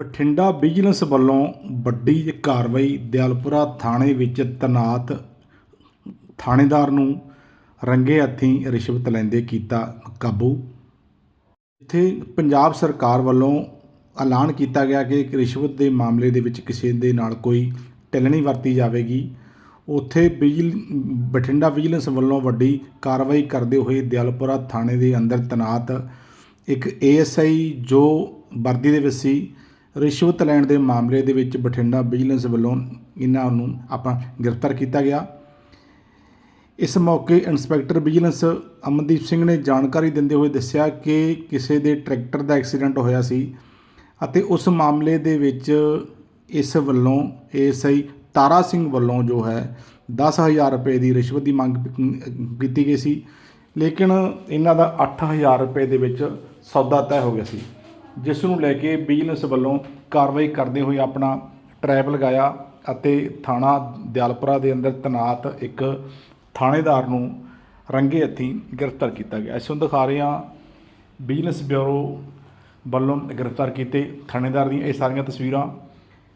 Bathinda vigilance ਵੱਲੋਂ ਵੱਡੀ ਕਾਰਵਾਈ ਦਿਆਲਪੁਰਾ ਥਾਣੇ ਵਿੱਚ ਤੈਨਾਤ ਥਾਣੇਦਾਰ ਨੂੰ ਰੰਗੇ ਹੱਥੀਂ ਰਿਸ਼ਵਤ ਲੈਂਦੇ ਕੀਤਾ ਕਾਬੂ। ਇੱਥੇ ਪੰਜਾਬ ਸਰਕਾਰ ਵੱਲੋਂ ਐਲਾਨ ਕੀਤਾ ਗਿਆ ਕਿ ਰਿਸ਼ਵਤ ਦੇ ਮਾਮਲੇ ਦੇ ਵਿੱਚ ਕਿਸੇ ਦੇ ਨਾਲ ਕੋਈ ਢਿੱਲ ਨਹੀਂ ਵਰਤੀ ਜਾਵੇਗੀ। ਉੱਥੇ ਬਿਜਲ ਬਠਿੰਡਾ ਵਿਜੀਲੈਂਸ ਵੱਲੋਂ ਵੱਡੀ ਕਾਰਵਾਈ ਕਰਦੇ ਹੋਏ ਦਿਆਲਪੁਰਾ ਥਾਣੇ ਦੇ ਅੰਦਰ ਤੈਨਾਤ ਇੱਕ ਏਐਸਆਈ ਜੋ ਵਰਦੀ ਦੇ ਵਿੱਚ ਸੀ ਰਿਸ਼ਵਤ ਲੈਣ ਦੇ ਮਾਮਲੇ ਦੇ ਵਿੱਚ ਬਠਿੰਡਾ ਵਿਜੀਲੈਂਸ ਵੱਲੋਂ ਇਹਨਾਂ ਨੂੰ ਆਪਾਂ ਗ੍ਰਿਫਤਾਰ ਕੀਤਾ ਗਿਆ। ਇਸ ਮੌਕੇ ਇੰਸਪੈਕਟਰ ਵਿਜੀਲੈਂਸ ਅਮਨਦੀਪ ਸਿੰਘ ਨੇ ਜਾਣਕਾਰੀ ਦਿੰਦੇ ਹੋਏ ਦੱਸਿਆ ਕਿ ਕਿਸੇ ਦੇ ਟਰੈਕਟਰ ਦਾ ਐਕਸੀਡੈਂਟ ਹੋਇਆ ਸੀ ਅਤੇ ਉਸ ਮਾਮਲੇ ਦੇ ਵਿੱਚ ਇਸ ਵੱਲੋਂ ਏਐਸਆਈ ਤਾਰਾ ਸਿੰਘ ਵੱਲੋਂ ਜੋ ਹੈ 10000 ਰੁਪਏ ਦੀ ਰਿਸ਼ਵਤ ਦੀ ਮੰਗ ਕੀਤੀ ਗਈ ਸੀ। ਲੇਕਿਨ ਇਹਨਾਂ ਦਾ 8000 ਰੁਪਏ ਦੇ ਵਿੱਚ ਸੌਦਾ ਤੈਅ ਹੋ ਗਿਆ ਸੀ। ਜਿਸ ਨੂੰ ਲੈ ਕੇ ਵਿਜੀਲੈਂਸ ਵੱਲੋਂ ਕਾਰਵਾਈ ਕਰਦੇ ਹੋਏ ਆਪਣਾ ਟਰੈਪ ਲਗਾਇਆ ਅਤੇ ਥਾਣਾ ਦਿਆਲਪੁਰਾ ਦੇ ਅੰਦਰ ਤੈਨਾਤ ਇੱਕ ਥਾਣੇਦਾਰ ਨੂੰ ਰੰਗੇ ਹੱਥੀਂ ਗ੍ਰਿਫਤਾਰ ਕੀਤਾ ਗਿਆ। ਅਸੀਂ ਨੂੰ ਦਿਖਾ ਰਹੇ ਹਾਂ ਵਿਜੀਲੈਂਸ ਬਿਊਰੋ ਵੱਲੋਂ ਗ੍ਰਿਫਤਾਰ ਕੀਤੇ ਥਾਣੇਦਾਰ ਦੀਆਂ ਇਹ ਸਾਰੀਆਂ ਤਸਵੀਰਾਂ,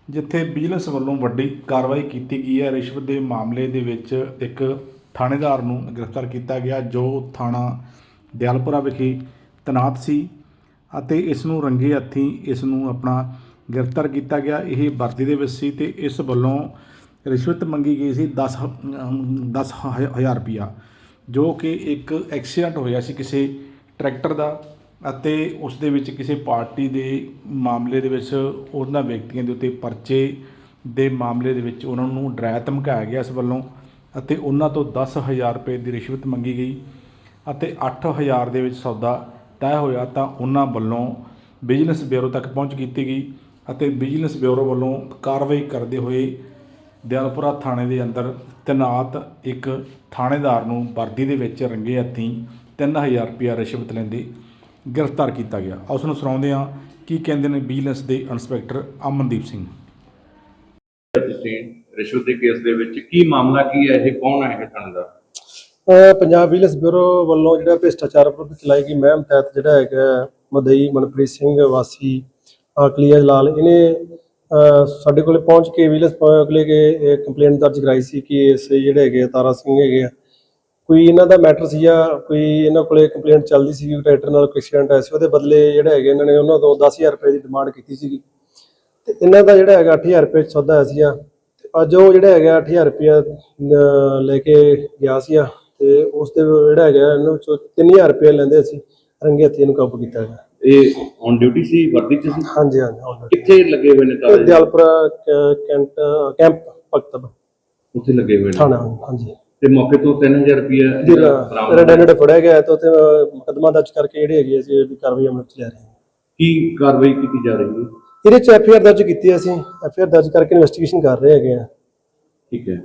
ਜਿੱਥੇ ਵਿਜੀਲੈਂਸ ਵੱਲੋਂ ਵੱਡੀ ਕਾਰਵਾਈ ਕੀਤੀ ਗਈ ਹੈ। ਰਿਸ਼ਵਤ ਦੇ ਮਾਮਲੇ ਦੇ ਵਿੱਚ ਇੱਕ ਥਾਣੇਦਾਰ ਨੂੰ ਗ੍ਰਿਫਤਾਰ ਕੀਤਾ ਗਿਆ, ਜੋ ਥਾਣਾ ਦਿਆਲਪੁਰਾ ਵਿਖੇ ਤੈਨਾਤ ਸੀ। ਅਤੇ ਇਸ ਨੂੰ ਰੰਗੇ ਹੱਥੀਂ ਇਸ ਨੂੰ ਆਪਣਾ ਗ੍ਰਿਫਤਾਰ ਕੀਤਾ ਗਿਆ। ਇਹ ਵਰਦੀ ਦੇ ਵਿੱਚ ਸੀ ਤੇ ਇਸ ਵੱਲੋਂ ਰਿਸ਼ਵਤ ਮੰਗੀ ਗਈ ਸੀ 10 ਦਸ ਹਜ਼ਾਰ ਰੁਪਿਆ ਜੋ ਕਿ ਇੱਕ ਐਕਸੀਡੈਂਟ ਹੋਇਆ ਸੀ ਕਿਸੇ ਟਰੈਕਟਰ ਦਾ ਅਤੇ ਉਸ ਦੇ ਵਿੱਚ ਕਿਸੇ ਪਾਰਟੀ ਦੇ ਮਾਮਲੇ ਦੇ ਵਿੱਚ ਉਹਨਾਂ ਵਿਅਕਤੀਆਂ ਦੇ ਉੱਤੇ ਪਰਚੇ ਦੇ ਮਾਮਲੇ ਦੇ ਵਿੱਚ ਉਹਨਾਂ ਨੂੰ ਡਰਾਇਆ, ਧਮਕਾਇਆ ਗਿਆ ਇਸ ਵੱਲੋਂ ਅਤੇ ਉਹਨਾਂ ਤੋਂ 10000 ਰੁਪਏ ਦੀ ਰਿਸ਼ਵਤ ਮੰਗੀ ਗਈ ਅਤੇ 8000 ਦੇ ਵਿੱਚ ਸੌਦਾ ਤੈਅ ਹੋਇਆ ਤਾਂ ਉਹਨਾਂ ਵੱਲੋਂ ਬਿਜ਼ਨਸ ਬਿਊਰੋ ਤੱਕ ਪਹੁੰਚ ਕੀਤੀ ਗਈ ਅਤੇ ਬਿਜ਼ਨਸ ਬਿਊਰੋ ਵੱਲੋਂ ਕਾਰਵਾਈ ਕਰਦੇ ਹੋਏ ਦਿਆਲਪੁਰਾ ਥਾਣੇ ਦੇ ਅੰਦਰ ਤੈਨਾਤ ਇੱਕ ਥਾਣੇਦਾਰ ਨੂੰ ਵਰਦੀ ਦੇ ਵਿੱਚ ਰੰਗੇ ਹੱਥੀਂ 3000 ਰੁਪਇਆ ਰਿਸ਼ਵਤ ਲੈਂਦੇ ਗ੍ਰਿਫਤਾਰ ਕੀਤਾ ਗਿਆ। ਉਸ ਨੂੰ ਸੁਣਾਉਂਦੇ ਹਾਂ ਕੀ ਕਹਿੰਦੇ ਨੇ ਵਿਜੀਲੈਂਸ ਦੇ ਇੰਸਪੈਕਟਰ ਅਮਨਦੀਪ ਸਿੰਘ। ਤੁਸੀਂ ਰਿਸ਼ਵਤ ਦੇ ਕੇਸ ਦੇ ਵਿੱਚ ਕੀ ਮਾਮਲਾ ਕੀ ਹੈ? ਇਹ ਕੌਣ ਹੈ ਇਹ ਥਾਣੇਦਾਰ? ਅਹ ਪੰਜਾਬ ਵਿਜੀਲੈਂਸ ਬਿਊਰੋ ਵੱਲੋਂ ਜਿਹੜਾ ਭ੍ਰਿਸ਼ਟਾਚਾਰ ਵਿਰੁੱਧ ਚਲਾਈ ਗਈ ਮਹਿਮ ਤਹਿਤ ਜਿਹੜਾ ਹੈਗਾ ਮਦਈ ਮਨਪ੍ਰੀਤ ਸਿੰਘ ਵਾਸੀ ਆਕਲੀਆ ਲਾਲ ਇਹਨੇ ਸਾਡੇ ਕੋਲੇ ਪਹੁੰਚ ਕੇ ਵਿਜੀਲੈਂਸ ਕੋਲੇ ਕੇ ਕੰਪਲੇਂਟ ਦਰਜ ਕਰਾਈ ਸੀ ਕਿ ਇਸ ਜਿਹੜੇ ਹੈਗੇ ਆ ਤਾਰਾ ਸਿੰਘ ਹੈਗੇ ਆ, ਕੋਈ ਇਹਨਾਂ ਦਾ ਮੈਟਰ ਸੀ ਜਾਂ ਕੋਈ ਇਹਨਾਂ ਕੋਲੇ ਕੰਪਲੇਂਟ ਚੱਲਦੀ ਸੀ ਕਿ ਟਰੈਕਟਰ ਨਾਲ ਕੋਈ ਐਕਸੀਡੈਂਟ ਆਇਆ ਸੀ, ਉਹਦੇ ਬਦਲੇ ਜਿਹੜਾ ਹੈਗੇ ਇਹਨਾਂ ਨੇ ਉਹਨਾਂ ਤੋਂ 10000 ਰੁਪਏ ਦੀ ਡਿਮਾਂਡ ਕੀਤੀ ਸੀਗੀ। ਤੇ ਇਹਨਾਂ ਦਾ ਜਿਹੜਾ ਹੈਗਾ 8000 ਰੁਪਏ ਸੌਦਾ ਆਇਆ ਸੀਗਾ, ਤੇ ਅੱਜ ਉਹ ਜਿਹੜਾ ਹੈਗਾ 8000 ਰੁਪਇਆ ਲੈ ਕੇ ਗਿਆ ਸੀਗਾ। ਤੇ ਉਸ ਦੇ ਜਿਹੜਾ ਹੈਗਾ ਇਹਨੂੰ ਚੋਂ 3000 ਰੁਪਏ ਲੈਂਦੇ ਸੀ ਰੰਗੇ ਹੱਥੀਂ ਇਹਨੂੰ ਕਾਬੂ ਕੀਤਾ ਗਿਆ ਇਹ ਔਨ ਡਿਊਟੀ ਸੀ ਵਰਦੀ ਚ ਸੀ? ਹਾਂਜੀ ਹਾਂਜੀ ਹਾਂਜੀ ਕਿੱਥੇ ਲੱਗੇ ਹੋਏ ਨੇ ਇਹ ਤਾਲੇ ਦਿਆਲਪੁਰਾ ਕ- ਕੈਂਟ ਕੈਂਪ ਪਕਤਬ ਉੱਥੇ ਲੱਗੇ ਹੋਏ ਨੇ? ਥਾਣਾ ਹਾਂਜੀ। ਤੇ ਮੌਕੇ ਤੋਂ 3000 ਰੁਪਇਆ ਜੀ ਬਰਾਮਦ ਰੈਡ ਹੈਂਡਡ ਫੜਿਆ ਗਿਆ ਤੇ ਉੱਥੇ ਮੁਕੱਦਮਾ ਦਰਜ ਕਰਕੇ ਜਿਹੜੇ ਹੈਗੇ ਅਸੀਂ ਇਹਦੀ ਕਾਰਵਾਈ ਅਮਲ ਚ ਲੈ ਰਹੇ ਹਾਂ। ਕੀ ਕਾਰਵਾਈ ਕੀਤੀ ਜਾ ਰਹੀ ਹੈ? ਇਹਦੇ ਚ ਐਫ ਆਰ ਦਰਜ ਕੀਤੀ ਹੈ ਅਸੀਂ। ਐਫ ਆਰ ਦਰਜ ਕਰਕੇ ਇਨਵੈਸਟੀਗੇਸ਼ਨ ਕਰ ਰਹੇ ਹੈਗੇ ਆ। ਠੀਕ ਹੈ।